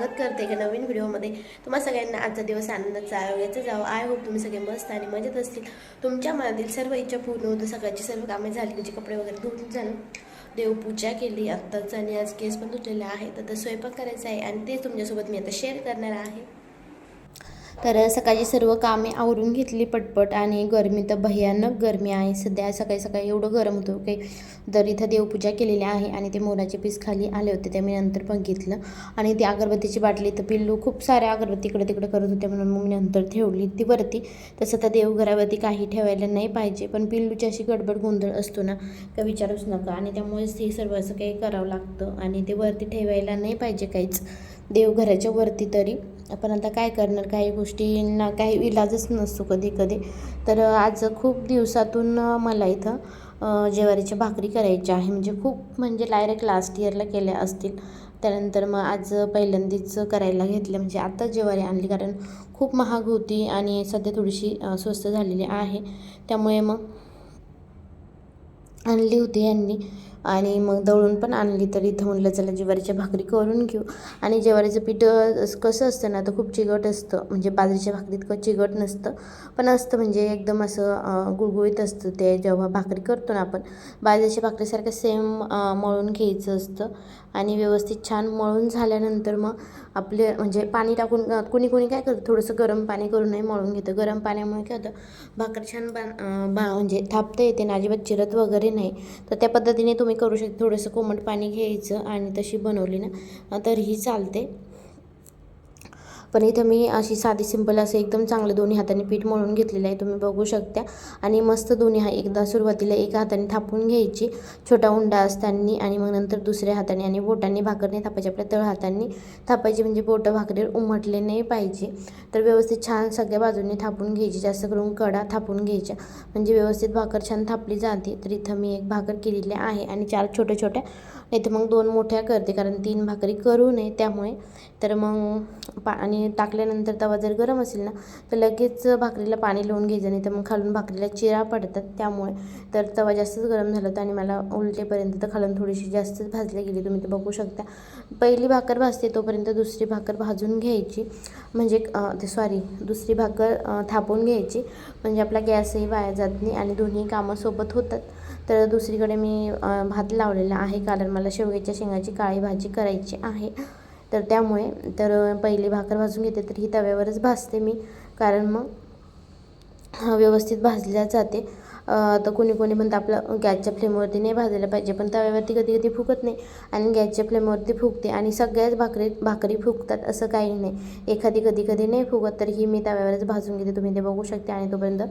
स्वागत करते एका नवीन व्हिडिओमध्ये. तुम्हा सगळ्यांना आजचा दिवस आनंदाचा आयोगाचा जावं. आय होप तुम्ही सगळे मस्त आणि मजेत असतील. तुमच्या मनातील सर्व इच्छा पूर्ण होतं सगळ्याची सर्व कामे झाली. तुझे कपडे वगैरे धुवून झालं. देवपूजा केली आत्ताच आणि आज केस पण धुतलेले आहे तर स्वयंपाक करायचा आहे आणि ते तुमच्यासोबत मी आता शेअर करणार आहे. तर सकाळची सर्व कामे आवरून घेतली पटपट आणि गरमी तर भयानक गरमी आहे. सध्या सकाळी सकाळी एवढं गरम होतं काही तर इथं देवपूजा केलेली आहे आणि ते मोराचे पीस खाली आले होते ते मी नंतर बघितलं आणि ती अगरबत्तीची बाटली तर पिल्लू खूप साऱ्या अगरबत्ती इकडे तिकडे करत होते म्हणून मग मी नंतर ठेवली ती वरती. तसं तर देवघरावरती काही ठेवायला नाही पाहिजे पण पिल्लूची अशी गडबड गोंधळ असतो ना का विचारूच नका. आणि त्यामुळेच ते सर्व असं काही करावं लागतं आणि ते वरती ठेवायला नाही पाहिजे काहीच. देवघराच्या वरती तरी. आपण आता काय करणार? काही गोष्टींना काही इलाजच नसतो कधी कधी. तर आज खूप दिवसातून मला इथं अ, भाकरी करायच्या आहे. म्हणजे खूप म्हणजे डायरेक्ट लास्ट इयरला केल्या असतील. त्यानंतर मग आज पहिल्यांदाच करायला घेतलं. म्हणजे आता ज्वारी आणली. कारण खूप महाग होती आणि सध्या थोडीशी स्वस्त झालेली आहे. त्यामुळे मग आणली होती यांनी. आणि मग दळून पण आणली तर इथं म्हणलं चला ज्वारीच्या भाकरी करून घेऊ. आणि ज्वारीचं पीठ कसं असतं ना तर खूप चिकट असतं. म्हणजे बाजरीच्या भाकरीत क चिकट नसतं. पण असतं म्हणजे एकदम असं गुळगुळीत असतं ते जेव्हा भाकरी करतो ना आपण बाजरीच्या भाकरीसारखं सेम मळून घ्यायचं असतं. आणि व्यवस्थित छान मळून झाल्यानंतर मग आपले म्हणजे पाणी टाकून कुणी कुणी काय करतं थोडंसं गरम पाणी करूनही मळून घेतं. गरम पाण्यामुळे काय होतं भाकर छान बा बा म्हणजे थापता येते ना अजिबात चिरत वगैरे नाही. तर त्या पद्धतीने तुम्ही करू शकता. थोडंसं कोमट पाणी घ्यायचं आणि तशी बनवली ना तरीही चालते. पण इथं मी अशी साधी सिंपल असं एकदम चांगलं दोन्ही हाताने पीठ मळून घेतलेलं आहे तुम्ही बघू शकता. आणि मस्त दोन्ही हा एकदा सुरुवातीला एका हाताने थापून घ्यायची. छोटा उंडा असताना आणि मग नंतर दुसऱ्या हाताने आणि बोटांनी भाकरने नाही थापायची आपल्या तळ हातांनी थापायची म्हणजे बोटं भाकरीवर उमटले नाही पाहिजे. तर व्यवस्थित छान सगळ्या बाजूने थापून घ्यायची. जास्त करून कडा थापून घ्यायच्या. म्हणजे व्यवस्थित भाकर छान थापली जाते. तर इथं मी एक भाकर केलेली आहे आणि चार छोट्या छोट्या. नाही तर मग दोन मोठ्या करते कारण तीन भाकरी करू नये त्यामुळे. तर मग पा आणि टाकल्यानंतर तवा जर गरम असेल ना तर लगेच भाकरीला पाणी लावून घ्यायचं नाही तर मग खालून भाकरीला चिरा पडतात. त्यामुळे तर तवा जास्तच गरम झाला होता आणि मला उलटेपर्यंत तर खालून थोडीशी जास्तच भाजली गेली. तुम्ही ते बघू शकता. पहिली भाकर भाजते तोपर्यंत दुसरी भाकर भाजून घ्यायची. म्हणजे ते सॉरी दुसरी भाकर थापून घ्यायची. म्हणजे आपला गॅसही वाया जात नाही आणि दोन्ही कामं सोबत होतात. तर दुसरीकडे मी भात लावलेला आहे कारण मला शेवग्याच्या शेंगाची काळी भाजी करायची आहे. तर त्यामुळे तर पहिली भाकर भाजून घेते तर ही तव्यावरच भाजते मी. कारण मग व्यवस्थित भाजल्या जाते. तर कोणी कोणी म्हणतं आपलं गॅसच्या फ्लेमवरती नाही भाजायला पाहिजे पण तव्यावरती कधी कधी फुकत नाही. आणि गॅसच्या फ्लेमवरती फुकते आणि सगळ्याच भाकरी भाकरी फुकतात असं काही नाही. एखादी कधी कधी नाही फुगत तर ही मी तव्यावरच भाजून घेते. तुम्ही ते बघू शकते. आणि तोपर्यंत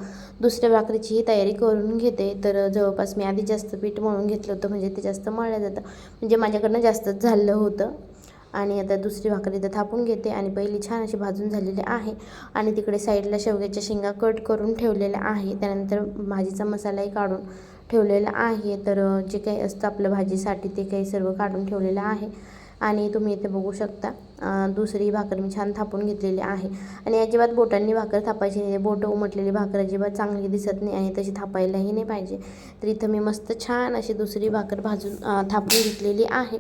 दुसऱ्या भाकरीचीही तयारी करून घेते. तर जवळपास मी आधी जास्त पीठ मळून घेतलं होतं म्हणजे ते जास्त मळलं जातं. म्हणजे माझ्याकडनं जास्तच झालं होतं. आणि आता दुसरी भाकरी इथं थापून घेते आणि पहिली छान अशी भाजून झालेली आहे. आणि तिकडे साईडला शेवग्याच्या शेंगा कट करून ठेवलेल्या आहे. त्यानंतर भाजीचा मसालाही काढून ठेवलेला आहे. तर जे काही असतं आपलं भाजीसाठी ते काही सर्व काढून ठेवलेलं आहे. आणि तुम्ही इथे बघू शकता दुसरी भाकर मी छान थापून घेतलेली आहे. आणि अजिबात बोटांनी भाकर थापायची नाही. बोटं उमटलेली भाकर अजिबात चांगली दिसत नाही आणि तशी थापायलाही नाही पाहिजे. तर इथं मी मस्त छान अशी दुसरी भाकर भाजून थापून घेतलेली आहे.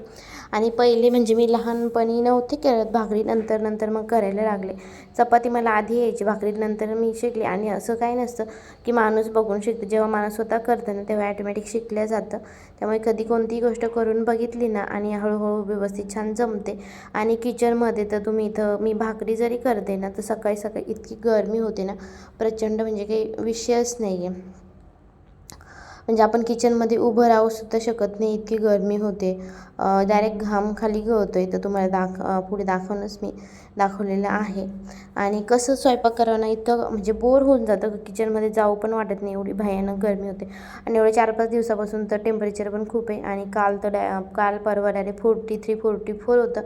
आणि पहिले म्हणजे मी लहानपणी नव्हते करत भाकरी. नंतर नंतर मग करायला लागले. चपाती मला आधी यायची. भाकरी नंतर मी शिकले. आणि असं काही नसतं की माणूस बघून शिकतो. जेव्हा माणूस स्वतः करतं ना तेव्हा ॲटोमॅटिक शिकलं जातं. त्यामुळे कधी कोणतीही गोष्ट करून बघितली ना आणि हळूहळू व्यवस्थित छान जमते. आणि किचन किचनमध्ये तर तुम्ही इथं मी भाकरी जरी करते ना तर सकाळी सकाळी इतकी गरमी होते ना प्रचंड म्हणजे काही विषयच नाही आहे म्हणजे आपण किचनमध्ये उभं राहूसुद्धा शकत नाही इतकी गरमी होते. डायरेक्ट घाम खाली गळतो आहे तर तुम्हाला दाख पुढे दाखवूनच मी दाखवलेलं आहे. आणि कसं स्वयंपाक करावं ना इतकं म्हणजे बोर होऊन जातं. किचनमध्ये जाऊ पण वाटत नाही. एवढी भयानक गरमी होते. आणि एवढे चार पाच दिवसापासून तर टेम्परेचर पण खूप आहे. आणि काल तर डॅ काल परवा direct forty three forty four होतं.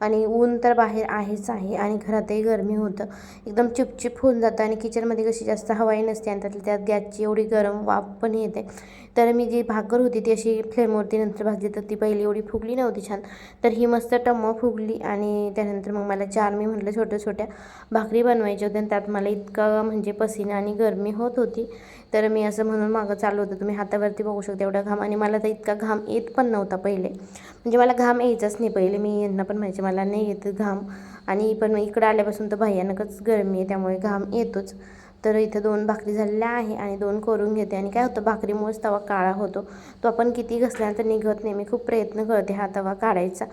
आणि ऊन तर बाहेर आहेच आहे. आणि घरातही गरमी होतं. एकदम चिपचिप होऊन जातं. आणि किचनमध्ये कशी जास्त हवाही नसते. आणि त्यातल्या त्यात गॅसची एवढी गरम वाफ पण येते. तर मी जी भाकर होती ती अशी फ्लेमवरती नंतर भाजली तर ती पहिली एवढी फुगली नव्हती छान. तर ही मस्त टम्म फुगली आणि त्यानंतर मग मला चार मी म्हटलं छोट्या छोट्या भाकरी बनवायच्या होत्या आणि त्यात मला इतका म्हणजे पसीना आणि गरमी होत होती. तर मी असं म्हणून मागं चालू होतं तुम्ही हातावरती बघू शकता एवढा घाम. आणि मला तर इतका घाम येत पण नव्हता पहिले. म्हणजे मला घाम यायचाच नाही पहिले. मी यांना पण म्हणायचे मला नाही येत घाम. आणि पण इकडं आल्यापासून तर भयानकच गरमी आहे त्यामुळे घाम येतोच. तर इथं दोन भाकरी झालेल्या आहे आणि दोन करून घेते. आणि काय होतं भाकरीमुळेच तवा काळा होतो. तो आपण किती घसल्यानंतर निघत नाही. मी खूप प्रयत्न करते हा तवा काढायचा.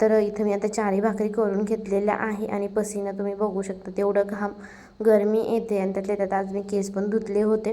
तर इथं मी आता चारही भाकरी करून घेतलेल्या आहे आणि पसीना तुम्ही बघू शकता तेवढं घाम गरमी येते आणि त्यातल्या त्यात आज मी केस पण धुतले होते.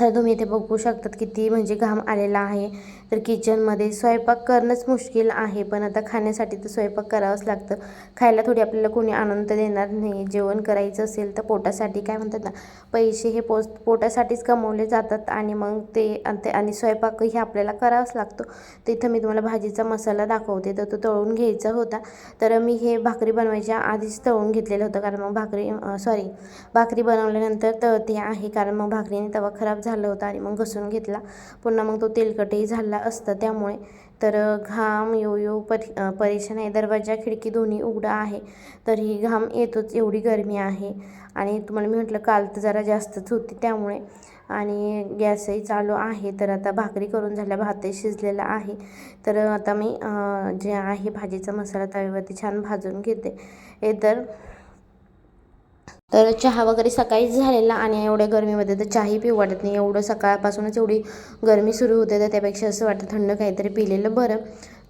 तर तुम्ही इथे बघू शकतात किती म्हणजे घाम आलेला आहे. तर किचनमध्ये स्वयंपाक करणंच मुश्किल आहे पण आता खाण्यासाठी तर स्वयंपाक करावंच लागतं. खायला थोडी आपल्याला कोणी आनंद देणार नाही. जेवण करायचं असेल तर पोटासाठी काय म्हणतात ना पैसे हे पोस पोटासाठीच कमवले जातात आणि मग ते आणि ते- आणि स्वयंपाकही आपल्याला करावाच लागतो. तर इथं मी तुम्हाला भाजीचा मसाला दाखवते. तर तो तळून घ्यायचा होता. तर मी हे भाकरी बनवायच्या आधीच तळून घेतलेलं होतं. कारण मग भाकरी सॉरी भाकरी बनवल्यानंतर तळते आहे. कारण मग भाकरीने तवा खराब झालं होतं आणि मग घसून घेतला. पुन्हा मग तो तेलकटही झाला असतं त्यामुळे. तर घाम येऊ येऊ परि परेशान आहे. दरवाजा खिडकी दोन्ही उघडा आहे. तरीही घाम येतोच एवढी गरमी आहे. आणि तुम्हाला मी म्हटलं काल तर जरा जास्तच होती त्यामुळे. आणि गॅसही चालू आहे. तर आता भाकरी करून झाल्या भातही शिजलेला आहे. तर आता मी जे आहे भाजीचा मसाला तव्यावरती छान भाजून घेते. हे तर तर चहा वगैरे सकाळीच झालेला आणि एवढ्या गरमीमध्ये तर चहाही पिऊ वाटत नाही. एवढं सकाळपासूनच एवढी गरमी सुरू होते तर त्यापेक्षा असं वाटतं थंड काहीतरी पिलेलं बरं.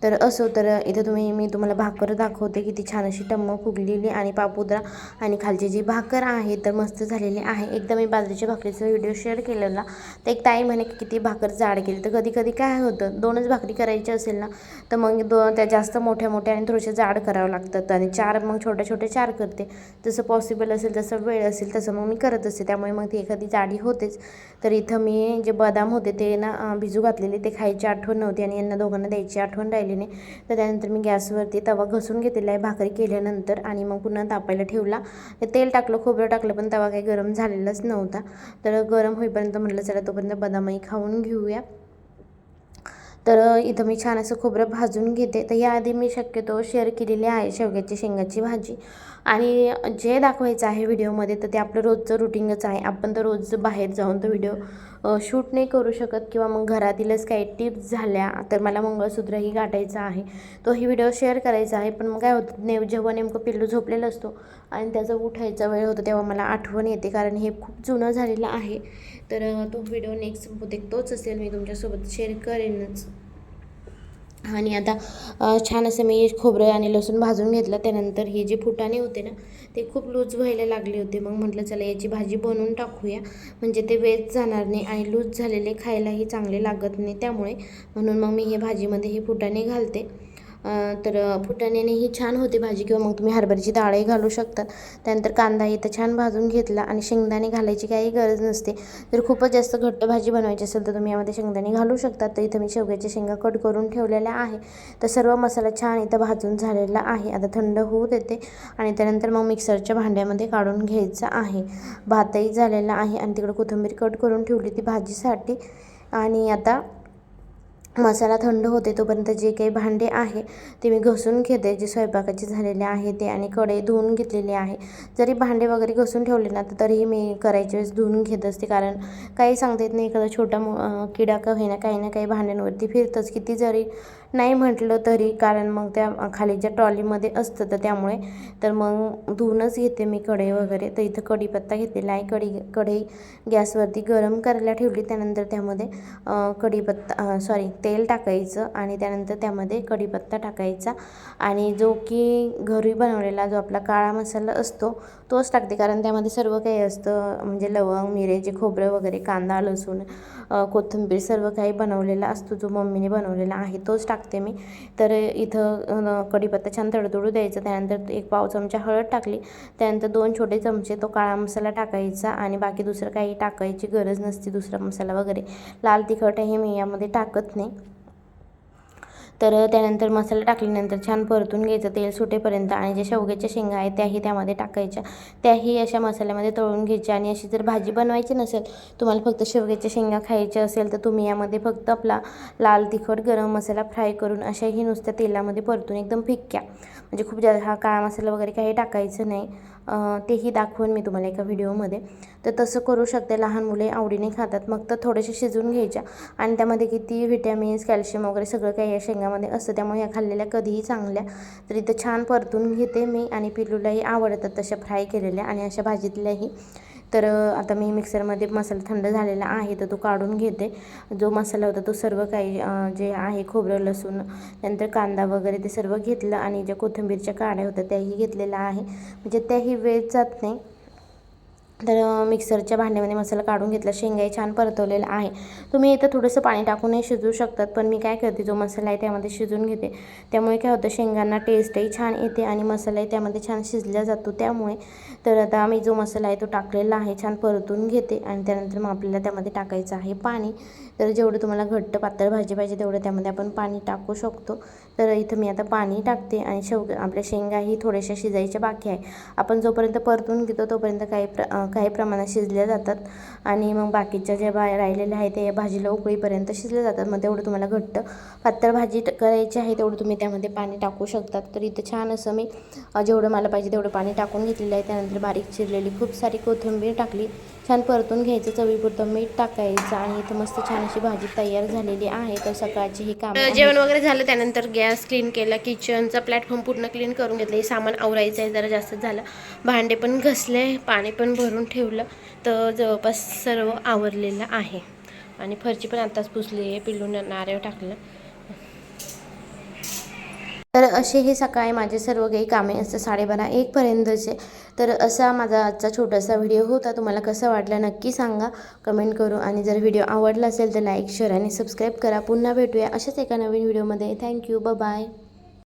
तर असो तर इथं तुम्ही मी तुम्हाला भाकर दाखवते किती छान अशी टम्म फुगलेली आणि पापुद्रा आणि खालची जी भाकर आहे तर मस्त झालेली आहे. एकदा मी बाजरीच्या भाकरीचा व्हिडिओ शेअर केलेला. तर एक ताई म्हणे की किती भाकर जाड केली. तर कधी कधी काय होतं दोनच भाकरी करायची असेल ना तर मग दो त्या जास्त मोठ्या मोठ्या आणि थोड्याशा जाड करावं लागतात आणि चार मग छोट्या छोट्या चार करते. जसं पॉसिबल असेल जसं वेळ असेल तसं मग मी करत असते. त्यामुळे मग ती एखादी जाडी होतेच. तर इथं मी जे बदाम होते ते ना भिजू घातलेले ते खायची आठवण नव्हती आणि यांना दोघांना द्यायची आठवण राहिली नाही तर त्यानंतर मी गॅसवरती तवा घसून घेतलेला आहे भाकरी केल्यानंतर आणि मग पुन्हा तापायला ठेवला. तेल टाकलं खोबरं टाकलं पण तवा काही गरम झालेलाच नव्हता. तर गरम होईपर्यंत म्हटलं चला तोपर्यंत बदामही खाऊन घेऊया. तर इथं मी छान असं खोबरं भाजून घेते. तर याआधी मी शक्यतो शेअर केलेली आहे शेवग्याची शेंगाची भाजी. आणि जे दाखवायचं आहे व्हिडिओमध्ये तर ते आपलं रोजचं रुटीनच आहे. आपण तर रोज बाहेर जाऊन तो व्हिडिओ शूट नाही करू शकत किंवा मग घरातीलच काही टिप्स झाल्या तर मला मंगळसूत्रही गाठायचं आहे. तोही व्हिडिओ शेअर करायचा आहे पण मग काय होतं नेव जेव्हा नेमकं पिल्लू झोपलेलं असतो आणि त्याचा उठायचा वेळ होतो तेव्हा मला आठवण येते कारण हे खूप जुनं झालेलं आहे. तर तो व्हिडिओ नेक्स्ट बहुतेक तोच असेल. मी तुमच्यासोबत शेअर करेनच. आणि आता छान असं मी खोबरं आणि लसूण भाजून घेतलं. त्यानंतर हे जे फुटाणे होते ना ते खूप लूज व्हायला लागले होते. मग म्हटलं चला याची भाजी बनवून टाकूया. म्हणजे ते वेस्ट जाणार नाही आणि लूज झालेले खायलाही चांगले लागत नाही त्यामुळे. म्हणून मग मी हे भाजीमध्ये हे फुटाणे घालते. तर फुटाण्यानेही छान होते भाजी किंवा मग तुम्ही हरभऱ्याची डाळही घालू शकतात त्यानंतर कांदा इथं छान भाजून घेतला आणि शेंगदाणे घालायची काही गरज नसते. जर खूपच जास्त घट्ट भाजी बनवायची असेल तर तुम्ही यामध्ये शेंगदाणे घालू शकतात तर इथं मी शेवग्याच्या शेंगा कट करून ठेवलेल्या आहे. तर सर्व मसाला छान इथं भाजून झालेला आहे. आता थंड होऊ देते आणि त्यानंतर मग मिक्सरच्या भांड्यामध्ये काढून घ्यायचं आहे. भातही झालेला आहे आणि तिकडं कोथिंबीर कट करून ठेवली ती भाजीसाठी. आणि आता मसाला थंड होते तोपर्यंत जे काही भांडे आहे ते मी घसून घेते. जे स्वयंपाकाचे झालेले आहे ते आणि कढई धुवून घेतलेली आहे. जरी भांडे वगैरे घसून ठेवले ना तर तरीही मी करायच्या वेळेस धुवून घेत असते. कारण काही सांगता येत नाही एखादा छोटा मो किडा का होईना काही ना काही भांड्यांवरती फिरतंच. किती जरी नाही म्हटलं तरी कारण मग त्या खाली ज्या ट्रॉलीमध्ये असतं तर त्यामुळे तर मग धुवूनच घेते मी कढई वगैरे. तर इथं कढीपत्ता घेतलेला आहे. कढी कढई गॅसवरती गरम करायला ठेवली. त्यानंतर त्यामध्ये कढीपत्ता सॉरी तेल टाकायचं आणि त्यानंतर त्यामध्ये कढीपत्ता टाकायचा. आणि जो की घरी बनवलेला जो आपला काळा मसाला असतो तोच टाकते कारण त्यामध्ये सर्व काही असतं म्हणजे लवंग मिरेचे खोबरं वगैरे कांदा लसूण कोथिंबीर सर्व काही बनवलेला असतो जो मम्मीने बनवलेला आहे तोच टाकते मी. तर इथं कढीपत्ता छान तडतडू द्यायचा त्यानंतर एक पाव चमचा हळद टाकली त्यानंतर दोन छोटे चमचे तो काळा मसाला टाकायचा आणि बाकी दुसरं काही टाकायची गरज नसते दुसरा मसाला वगैरे. लाल तिखट हे मी यामध्ये टाकत नाही. तर त्यानंतर मसाला टाकल्यानंतर छान परतून घ्यायचं तेल सुटेपर्यंत आणि जे शेवग्याच्या शेंगा आहेत त्याही त्यामध्ये टाकायच्या. त्याही अशा मसाल्यामध्ये तळून घ्यायच्या आणि अशी जर भाजी बनवायची नसेल तुम्हाला फक्त शेवग्याच्या शेंगा खायच्या असेल तर तुम्ही यामध्ये फक्त आपला लाल तिखट गरम मसाला फ्राय करून अशाही नुसत्या तेलामध्ये परतून एकदम फिक्क्या म्हणजे खूप जास्त हा काळा मसाला वगैरे काही टाकायचं नाही. तेही दाखवेन मी तुम्हाला एका व्हिडिओमध्ये. तर तसं करू शकते. लहान मुले आवडीने खातात. मग तर थोडेसे शिजवून घ्यायच्या. आणि त्यामध्ये किती व्हिटॅमिन्स कॅल्शियम वगैरे सगळं काही या शेंगामध्ये असतं. त्यामुळे या खाल्लेल्या कधीही चांगल्या. तर इथं छान परतून घेते मी. आणि पिलूलाही आवडतात तशा फ्राय केलेल्या आणि अशा भाजीतल्याही. तर आता मी मिक्सरमध्ये मसाला थंड झालेला आहे तर तो काढून घेते. जो मसाला होता तो सर्व काही जे आहे खोबरं लसूण नंतर कांदा वगैरे ते सर्व घेतलं आणि ज्या कोथिंबीरच्या काड्या होत्या त्याही घेतलेल्या आहे. म्हणजे त्याही वेळ जात नाही. तर मिक्सरच्या भांड्यामध्ये मसाला काढून घेतला. शेंगाही छान परतवलेला आहे. तुम्ही इथं थोडंसं पाणी टाकूनही शिजवू शकतात पण मी काय करते जो मसाला आहे त्यामध्ये शिजून घेते. त्यामुळे काय होतं शेंगांना टेस्टही छान येते आणि मसालाही त्यामध्ये छान शिजला जातो. त्यामुळे तर आता मी जो मसाला आहे तो टाकलेला आहे छान परतून घेते आणि त्यानंतर मग आपल्याला त्यामध्ये टाकायचं आहे पाणी. तर जेवढं तुम्हाला घट्ट पातळ भाजी पाहिजे तेवढं त्यामध्ये आपण पाणी टाकू शकतो. तर इथं मी आता पाणी टाकते आणि शेव आपल्या शेंगाही थोड्याशा शिजायच्या बाकी आहे. आपण जोपर्यंत परतून घेतो तोपर्यंत काही प्र काही प्रमाणात शिजल्या जातात. आणि मग बाकीच्या ज्या बा राहिलेल्या आहेत त्या या भाजीला उकळीपर्यंत शिजल्या जातात. मग तेवढं तुम्हाला घट्ट पातळ भाजी करायची आहे तेवढं तुम्ही त्यामध्ये पाणी टाकू शकतात. तर इथं छान असं मी जेवढं मला पाहिजे तेवढं पाणी टाकून घेतलेलं आहे. त्यानंतर बारीक चिरलेली खूप सारी कोथिंबीर टाकली. छान परतून घ्यायचं. चवीपुरतं मीठ टाकायचं. आणि इथं मस्त छान अशी भाजी तयार झालेली आहे. तर सकाळची ही काम जेवण वगैरे झालं. त्यानंतर गॅस क्लीन केला. किचनचा प्लॅटफॉर्म पूर्ण क्लीन करून घेतलं. हे सामान आवरायचं आहे. जरा जास्त झालं. भांडे पण घसले. पाणी पण भरून ठेवलं तर जवळपास सर्व आवरलेलं आहे. आणि फरची पण आत्ताच पुसली आहे पिलून नारळ टाकलं. तर असे हे सकाळी माझे सर्व काही कामे असं साडेबारा एकपर्यंतचे तर असा माझा आजचा छोटासा व्हिडिओ होता. तुम्हाला कसा वाटला नक्की सांगा. कमेंट करू आणि जर व्हिडिओ आवडला असेल तर लाईक शेअर आणि सबस्क्राईब करा. पुन्हा भेटूया अशाच एका नवीन व्हिडिओमध्ये. Thank you bye